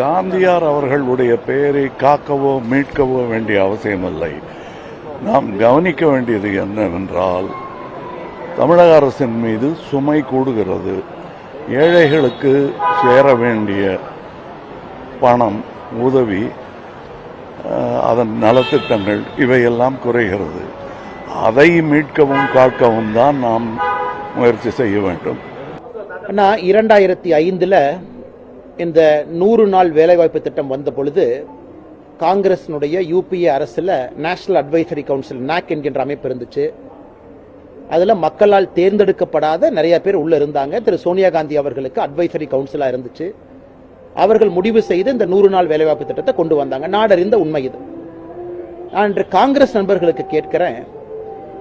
காந்தியார் அவர்களுடைய பெயரை காக்கவோ மீட்கவோ வேண்டிய அவசியமில்லை. நாம் கவனிக்க வேண்டியது என்னவென்றால் தமிழக அரசின் மீது சுமை கூடுகிறது. ஏழைகளுக்கு சேர வேண்டிய பணம் உதவி அதன் நலத்திட்டங்கள் இவையெல்லாம் குறைகிறது. அதை மீட்கவும் காக்கவும் தான் நாம் முயற்சி செய்ய வேண்டும். அண்ணா இரண்டாயிரத்தி ஐந்தில் இந்த நூறு நாள் வேலைவாய்ப்பு திட்டம் வந்த பொழுது காங்கிரஸினுடைய யூபிஏ அரசில் நேஷனல் அட்வைசரி கவுன்சில் நாக் என்கின்ற அமைப்பு இருந்துச்சு. அதில் மக்களால் தேர்ந்தெடுக்கப்படாத நிறைய பேர் உள்ளே இருந்தாங்க. திரு. சோனியா காந்தி அவர்களுக்கு அட்வைசரி கவுன்சிலாக இருந்துச்சு. அவர்கள் முடிவு செய்து இந்த நூறு நாள் வேலைவாய்ப்பு திட்டத்தை கொண்டு வந்தாங்க. நாடறிந்த உண்மை இது. நான் இன்று காங்கிரஸ் நண்பர்களுக்கு கேட்கிறேன்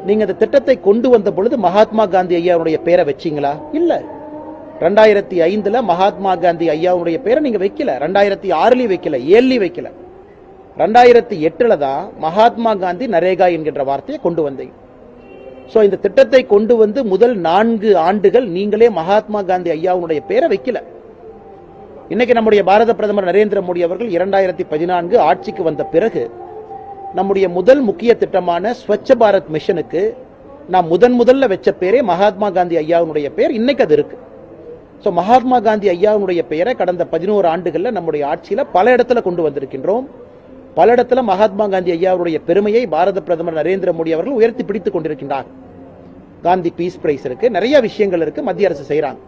நீங்க இந்த திட்டத்தை கொண்டு வந்த பொழுது மகாத்மா காந்தி ஐயாவுடைய பேரை வச்சீங்களா? இல்லை. ரெண்டாயிரத்தி ஐந்தில் மகாத்மா காந்தி ஐயாவுடைய பேரை நீங்கள் வைக்கல. ரெண்டாயிரத்தி ஆறுலேயும் வைக்கல ஏழுலேயும் வைக்கல. ரெண்டாயிரத்தி எட்டில் தான் மகாத்மா காந்தி நரேகா என்கின்ற வார்த்தையை கொண்டு வந்தீங்க ஸோ இந்த திட்டத்தை கொண்டு வந்து முதல் நான்கு ஆண்டுகள் நீங்களே மகாத்மா காந்தி ஐயாவுடைய பேரை வைக்கல. இன்னைக்கு நம்முடைய பாரத பிரதமர் நரேந்திர மோடி அவர்கள் இரண்டாயிரத்தி பதினான்கு ஆட்சிக்கு வந்த பிறகு நம்முடைய முதல் முக்கிய திட்டமான ஸ்வச்ச பாரத் மிஷனுக்கு நான் முதன் முதல்ல வச்ச பேரே மகாத்மா காந்தி ஐயாவுடைய பேர். இன்னைக்கு அது இருக்குது சோ மகாத்மா காந்தி ஐயாவுடைய பெயரை கடந்த பதினோரு ஆண்டுகளில் நம்முடைய ஆட்சியில பல இடத்துல கொண்டு வந்திருக்கின்றோம். பல இடத்துல மகாத்மா காந்தி ஐயாவுடைய பெருமையை பாரத பிரதமர் நரேந்திர மோடி அவர்கள் உயர்த்தி பிடித்துக் கொண்டிருக்கின்றார். காந்தி பீஸ் பிரைஸ் இருக்கு. நிறைய விஷயங்கள் இருக்கு. மத்திய அரசு செய்கிறாங்க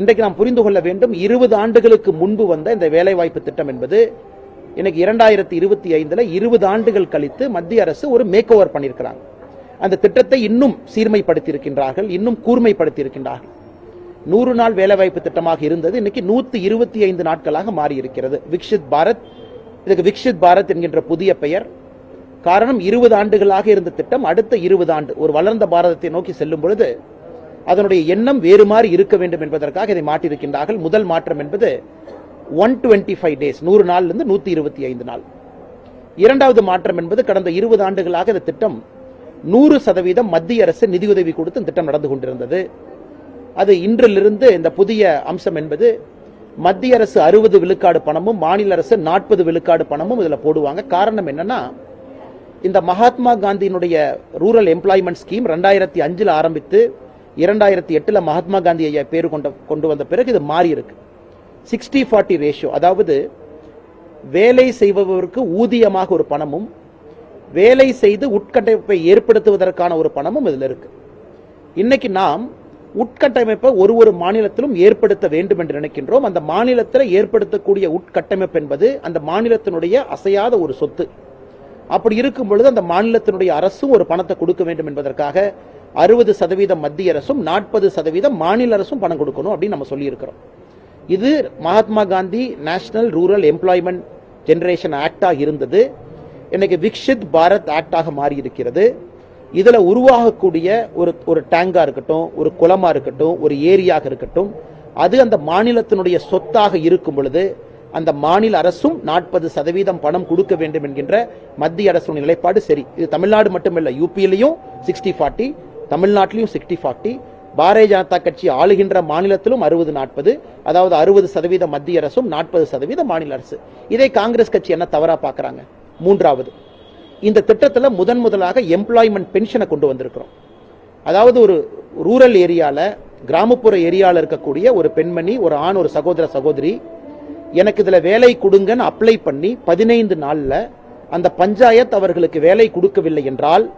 இன்றைக்கு நாம் புரிந்து கொள்ள வேண்டும் இருபது ஆண்டுகளுக்கு முன்பு வந்த இந்த வேலைவாய்ப்பு திட்டம் என்பது இன்னைக்கு இரண்டாயிரத்தி இருபத்தி ஐந்துல இருபது ஆண்டுகள் கழித்து மத்திய அரசு ஒரு மேக் ஓவர் பண்ணியிருக்கிறாங்க. அந்த திட்டத்தை இன்னும் சீர்மைப்படுத்தி இருக்கின்றார்கள் இன்னும் கூர்மைப்படுத்தி இருக்கின்றார்கள் நூறு நாள் வேலைவாய்ப்பு திட்டமாக இருந்தது. இன்னைக்கு நூத்தி இருபத்தி ஐந்து நாட்களாக மாறி இருக்கிறது விக்ஷித் பாரத் இதுக்கு விக்ஷித் பாரத் என்கின்ற புதிய பெயர். காரணம் இருபது ஆண்டுகளாக இருந்த திட்டம் அடுத்த இருபது ஆண்டு ஒரு வளர்ந்த பாரதத்தை நோக்கி செல்லும் பொழுது அதனுடைய எண்ணம் வேறு மாதிரி இருக்க வேண்டும் என்பதற்காக இதை மாற்றியிருக்கின்றார்கள். முதல் மாற்றம் என்பது ஒன் டுவெண்ட்டி ஃபைவ் டேஸ் நூறு நாள்ல இருந்து நூத்தி இருபத்தி ஐந்து நாள். இரண்டாவது மாற்றம் என்பது கடந்த இருபது ஆண்டுகளாக இந்த திட்டம் நூறு சதவீதம் மத்திய அரசு நிதியுதவி கொடுத்து திட்டம் நடந்து கொண்டிருந்தது. அது இன்றிலிருந்து இந்த புதிய அம்சம் என்பது மத்திய அரசு அறுபது விழுக்காடு பணமும் மாநில அரசு நாற்பது விழுக்காடு பணமும் இதில் போடுவாங்க. காரணம் என்னன்னா இந்த மகாத்மா காந்தியினுடைய ரூரல் எம்ப்ளாய்மெண்ட் ஸ்கீம் ரெண்டாயிரத்தி அஞ்சில் ஆரம்பித்து இரண்டாயிரத்தி எட்டில் மகாத்மா காந்தி ஐயா பேர் கொண்ட கொண்டு வந்த பிறகு இது மாறி இருக்கு. சிக்ஸ்டி ஃபார்ட்டி ரேஷியோ அதாவது வேலை செய்பவருக்கு ஊதியமாக ஒரு பணமும் வேலை செய்து உட்கட்டமைப்பை ஏற்படுத்துவதற்கான ஒரு பணமும் இதில் இருக்கு. இன்னைக்கு நாம் உட்கட்டமைப்பை ஒரு ஒரு மாநிலத்திலும் ஏற்படுத்த வேண்டும் என்று நினைக்கின்றோம். அந்த மாநிலத்தில் ஏற்படுத்தக்கூடிய உட்கட்டமைப்பு என்பது அந்த மாநிலத்தினுடைய அசையாத ஒரு சொத்து. அப்படி இருக்கும் பொழுது அந்த மாநிலத்தினுடைய அரசும் ஒரு பணத்தை கொடுக்க வேண்டும் என்பதற்காக அறுபது சதவீதம் மத்திய அரசும் நாற்பது சதவீதம் மாநில அரசும் பணம் கொடுக்கணும் அப்படின்னு நம்ம சொல்லியிருக்கிறோம். இது Mahatma Gandhi national rural employment generation ஆக்டாக இருந்தது. இன்னைக்கு விக்ஷித் பாரத் ஆக்டாக மாறி இருக்கிறது இதில் உருவாகக்கூடிய ஒரு ஒரு டேங்காக இருக்கட்டும் ஒரு குளமாக இருக்கட்டும் ஒரு ஏரியாக இருக்கட்டும் அது அந்த மாநிலத்தினுடைய சொத்தாக இருக்கும் பொழுது அந்த மாநில அரசும் நாற்பது சதவீதம் பணம் கொடுக்க வேண்டும் என்கின்ற மத்திய அரசுடைய நிலைப்பாடு சரி. இது தமிழ்நாடு மட்டுமல்ல யூபியிலையும் சிக்ஸ்டி ஃபார்ட்டி தமிழ்நாட்டிலையும் சிக்ஸ்டி ஃபார்ட்டி பாரதிய ஜனதா கட்சி ஆளுகின்ற மாநிலத்திலும் அறுபது நாற்பது அதாவது அறுபது சதவீதம் மத்திய அரசும் நாற்பது சதவீத மாநில அரசு. இதை காங்கிரஸ் கட்சி என்ன தவறா பார்க்குறாங்க? மூன்றாவது இந்த திட்டத்தில் முதன் முதலாக எம்ப்ளாய்மெண்ட் பென்ஷனை கொண்டு வந்திருக்கிறோம். அதாவது ஒரு ரூரல் ஏரியாவில் கிராமப்புற ஏரியாவில் இருக்கக்கூடிய ஒரு பெண்மணி ஒரு ஆண் ஒரு சகோதர சகோதரி எனக்கு இதில் வேலை கொடுங்கன்னு அப்ளை பண்ணி பதினைந்து நாளில் அந்த பஞ்சாயத் அவர்களுக்கு வேலை கொடுக்கவில்லை என்றால்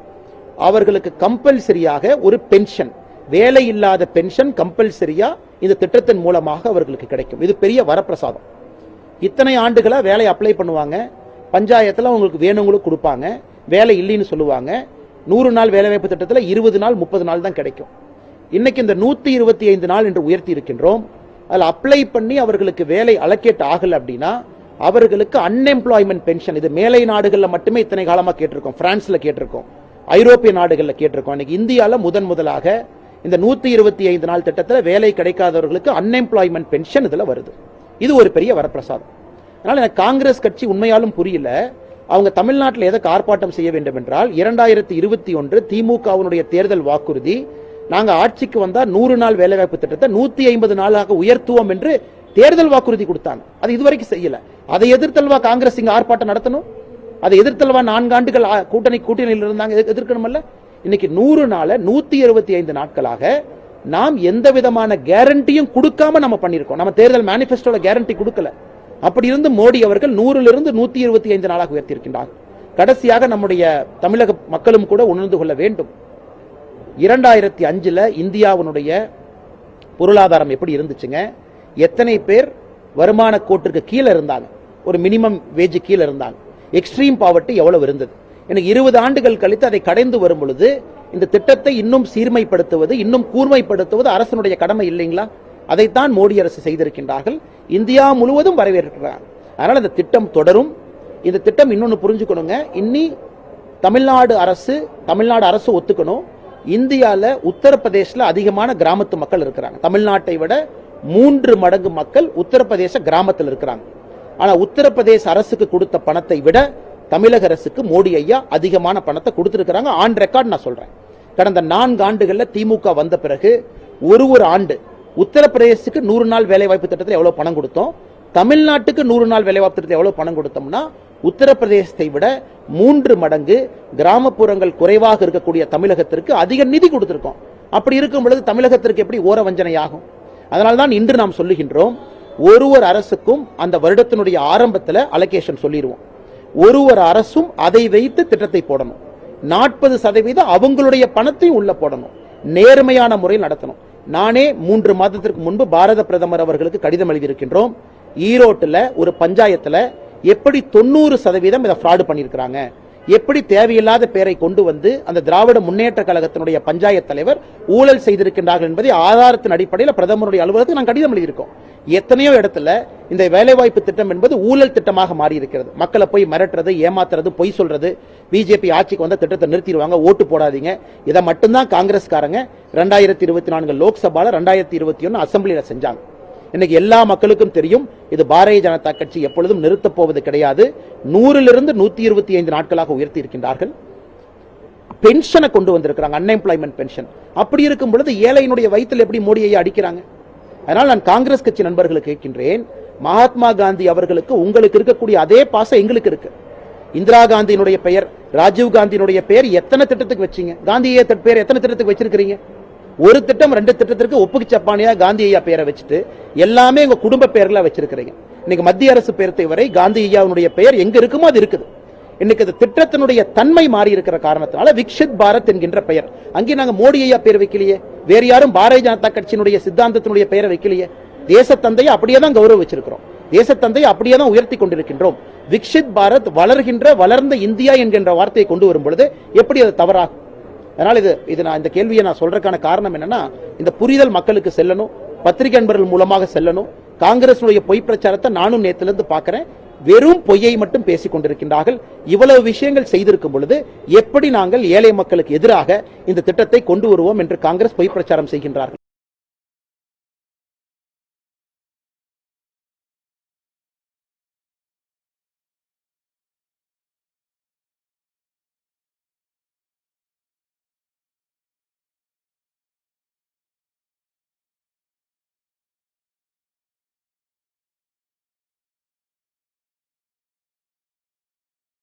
அவர்களுக்கு கம்பல்சரியாக ஒரு பென்ஷன் வேலை இல்லாத பென்ஷன் கம்பல்சரியாக இந்த திட்டத்தின் மூலமாக அவர்களுக்கு கிடைக்கும். இது பெரிய வரப்பிரசாதம். இத்தனை ஆண்டுகளாக வேலை அப்ளை பண்ணுவாங்க. பஞ்சாயத்தில் அவங்களுக்கு வேணுங்களுக்கு கொடுப்பாங்க. வேலை இல்லைன்னு சொல்லுவாங்க. நூறு நாள் வேலைவாய்ப்பு திட்டத்தில் இருபது நாள் முப்பது நாள் தான் கிடைக்கும். இன்னைக்கு இந்த நூற்றி இருபத்தி ஐந்து நாள் என்று உயர்த்தி இருக்கின்றோம். அதில் அப்ளை பண்ணி அவர்களுக்கு வேலை அலக்கேட் ஆகலை அப்படின்னா அவர்களுக்கு அன்எம்ப்ளாய்மெண்ட் பென்ஷன் இது மேலை நாடுகளில் மட்டுமே இத்தனை காலமாக கேட்டிருக்கோம். பிரான்ஸில் கேட்டிருக்கோம். ஐரோப்பிய நாடுகளில் கேட்டிருக்கோம். இன்னைக்கு இந்தியாவில் முதன் முதலாக இந்த நூற்றி இருபத்தி ஐந்து நாள் திட்டத்தில் வேலை கிடைக்காதவர்களுக்கு அன்எம்ப்ளாய்மெண்ட் பென்ஷன் இதில் வருது. இது ஒரு பெரிய வரப்பிரசாதம். அதனால் எனக்கு காங்கிரஸ் கட்சி உண்மையாலும் புரியல. அவங்க தமிழ்நாட்டில் எதை ஆர்ப்பாட்டம் செய்ய வேண்டும் என்றால் இரண்டாயிரத்தி இருபத்தி ஒன்று திமுகவினுடைய தேர்தல் வாக்குறுதி நாங்கள் ஆட்சிக்கு வந்தால் நூறு நாள் வேலைவாய்ப்பு திட்டத்தை நூற்றி ஐம்பது நாளாக உயர்த்துவோம் என்று தேர்தல் வாக்குறுதி கொடுத்தாங்க அது இதுவரைக்கும் செய்யல. அதை எதிர்த்தல்வா காங்கிரஸ் இங்கே ஆர்ப்பாட்டம் நடத்தணும்? அதை எதிர்த்தல்வா நான்காண்டுகள் கூட்டணி கூட்டணியில் இருந்தாங்க எதிர்- எதிர்க்கணுமல்ல? இன்னைக்கு நூறு நாள நூத்தி இருபத்தி ஐந்து நாட்களாக நாம் எந்த விதமான கேரண்டியும் கொடுக்காம நம்ம பண்ணிருக்கோம் நம்ம தேர்தல் மேனிஃபெஸ்டோட கேரண்டி கொடுக்கல. அப்படி இருந்து மோடி அவர்கள் நூறுல இருந்து நூத்தி இருபத்தி ஐந்து நாளாக உயர்த்தியிருக்கின்றார். கடைசியாக நம்முடைய தமிழக மக்களும் கூட உணர்ந்து கொள்ள வேண்டும். இரண்டாயிரத்தி அஞ்சுல இந்தியாவினுடைய பொருளாதாரம் எப்படி இருந்துச்சுங்க? எத்தனை பேர் வருமான கோட்டிற்கு கீழே இருந்தாங்க? ஒரு மினிமம் வேஜ் கீழே இருந்தாங்க. எக்ஸ்ட்ரீம் பாவர்ட்டி எவ்வளவு இருந்தது? எனக்கு இருபது ஆண்டுகள் கழித்து அதை கடைந்து வரும் பொழுது இந்த திட்டத்தை இன்னும் சீர்மைப்படுத்துவது இன்னும் கூர்மைப்படுத்துவது அரசனுடைய கடமை இல்லைங்களா? அதைத்தான் மோடி அரசு செய்திருக்கின்றார்கள். இந்தியா முழுவதும் வரவேற்கிறார். அதனால் இந்த திட்டம் தொடரும். இந்த திட்டம் இன்னொன்று புரிஞ்சுக்கணுங்க. இன்னி தமிழ்நாடு அரசு தமிழ்நாடு அரசு ஒத்துக்கணும். இந்தியாவில் உத்தரப்பிரதேசில் அதிகமான கிராமத்து மக்கள் இருக்கிறாங்க. தமிழ்நாட்டை விட மூன்று மடங்கு மக்கள் உத்தரப்பிரதேச கிராமத்தில் இருக்கிறாங்க. ஆனால் உத்தரப்பிரதேச அரசுக்கு கொடுத்த பணத்தை விட தமிழக அரசுக்கு மோடி ஐயா அதிகமான பணத்தை கொடுத்துருக்கிறாங்க. ஆன் ரெக்கார்ட் நான் சொல்கிறேன் கடந்த நான்கு ஆண்டுகளில் திமுக வந்த பிறகு ஒரு ஒரு ஆண்டு உத்தரப்பிரதேசத்துக்கு நூறு நாள் வேலைவாய்ப்பு திட்டத்தில் எவ்வளோ பணம் கொடுத்தோம்? தமிழ்நாட்டுக்கு நூறு நாள் வேலைவாய்ப்பு திட்டத்தில் எவ்வளோ பணம் கொடுத்தோம்னா உத்தரப்பிரதேசத்தை விட மூன்று மடங்கு கிராமப்புறங்கள் குறைவாக இருக்கக்கூடிய தமிழகத்திற்கு அதிக நிதி கொடுத்துருக்கோம். அப்படி இருக்கும் பொழுது தமிழகத்திற்கு எப்படி ஓர வஞ்சனை ஆகும் அதனால்தான் இன்று நாம் சொல்லுகின்றோம் ஒரு ஒரு அரசுக்கும் அந்த வருடத்தினுடைய ஆரம்பத்தில் அலோகேஷன் சொல்லிடுவோம். ஒரு ஒரு அரசும் அதை வைத்து திட்டத்தை போடணும். நாற்பது சதவீதம் அவங்களுடைய பணத்தையும் உள்ள போடணும். நேர்மையான முறையில் நடத்தணும். நானே மூன்று மாதத்திற்கு முன்பு பாரத பிரதமர் அவர்களுக்கு கடிதம் எழுதியிருக்கின்றோம். ஈரோட்டுல ஒரு பஞ்சாயத்துல எப்படி தொண்ணூறு சதவீதம் இதை ஃப்ராடு பண்ணியிருக்கிறாங்க. எப்படி தேவையில்லாத பேரை கொண்டு வந்து அந்த திராவிட முன்னேற்ற கழகத்தினுடைய பஞ்சாயத்து தலைவர் ஊழல் செய்திருக்கின்றார்கள் என்பதை ஆதாரத்தின் அடிப்படையில் பிரதமருடைய அலுவலகத்துக்கு நான் கடிதம் எழுதியிருக்கோம். எத்தனையோ இடத்துல இந்த வேலைவாய்ப்பு திட்டம் என்பது ஊழல் திட்டமாக மாறி இருக்கிறது மக்களை போய் மிரட்டுறது ஏமாத்துறது பொய் சொல்றது பிஜேபி ஆட்சிக்கு வந்த திட்டத்தை நிறுத்திடுவாங்க ஓட்டு போடாதீங்க. இதை மட்டும்தான் காங்கிரஸ்காரங்க ரெண்டாயிரத்தி இருபத்தி நான்கு லோக்சபால ரெண்டாயிரத்தி இருபத்தி ஒன்று அசம்பிளியில் செஞ்சாங்க. இன்னைக்கு எல்லா மக்களுக்கும் தெரியும் இது பாரதிய ஜனதா கட்சி எப்பொழுதும் நிறுத்தப் போவது கிடையாது. நூறிலிருந்து நூத்தி இருபத்தி ஐந்து நாட்களாக உயர்த்தி இருக்கின்றார்கள். பென்ஷனை கொண்டு வந்திருக்கிறாங்க அன்எம்ப்ளாய்மெண்ட் பென்ஷன் அப்படி இருக்கும் பொழுது ஏழையினுடைய வயிற்றில் எப்படி மோடியை அடிக்கிறாங்க? அதனால் நான் காங்கிரஸ் கட்சி நண்பர்களுக்கு கேட்கின்றேன் மகாத்மா காந்தி அவர்களுக்கு உங்களுக்கு இருக்கக்கூடிய அதே பாசம் எங்களுக்கு இருக்கு. இந்திரா காந்தியினுடைய பெயர் ராஜீவ் காந்தியினுடைய பெயர் எத்தனை திட்டத்துக்கு வச்சீங்க? காந்தியை ஐயா பெயர் எத்தனை திட்டத்துக்கு வச்சிருக்கிறீங்க? ஒரு திட்டம் ரெண்டு திட்டத்திற்கு ஒப்புக்கு சப்பானியா காந்தி ஐயா பெயரை வச்சுட்டு எல்லாமே உங்க குடும்ப பெயர்களா வச்சிருக்கிறீங்க. இன்னைக்கு மத்திய அரசு பெயர்த்தை வரை காந்தி ஐயாவுடைய பெயர் எங்க இருக்குமோ அது இருக்குது. இன்னைக்கு இந்த திட்டத்தினுடைய தன்மை மாறி இருக்கிற காரணத்தினால விக்ஷித் பாரத் என்கின்ற பெயர். அங்கே நாங்க மோடி ஐயா பெயர் வைக்கலையே. வேற யாரும் பாரதிய ஜனதா கட்சியினுடைய சித்தாந்தத்தினுடைய பெயரை வைக்கலையே. தேசத்தந்தையை அப்படியே தான் கௌரவ வச்சிருக்கிறோம் தேசத்தந்தையை அப்படியே தான் உயர்த்தி கொண்டிருக்கின்றோம். விக்ஷித் பாரத் வளர்கின்ற வளர்ந்த இந்தியா என்கின்ற வார்த்தையை கொண்டு வரும் பொழுது எப்படி அது தவறாகும்? அதனால் இது இது நான் இந்த கேள்வியை நான் சொல்றதுக்கான காரணம் என்னன்னா இந்த புரிதல் மக்களுக்கு செல்லணும் பத்திரிகை நண்பர்கள் மூலமாக செல்லணும். காங்கிரசுடைய பொய் பிரச்சாரத்தை நானும் நேத்துல இருந்து வெறும் பொய்யை மட்டும் பேசிக் கொண்டிருக்கின்றார்கள். இவ்வளவு விஷயங்கள் செய்திருக்கும் பொழுது எப்படி நாங்கள் ஏழை மக்களுக்கு எதிராக இந்த திட்டத்தை கொண்டு வருவோம் என்று காங்கிரஸ் பொய் பிரச்சாரம் செய்கின்றார்கள்?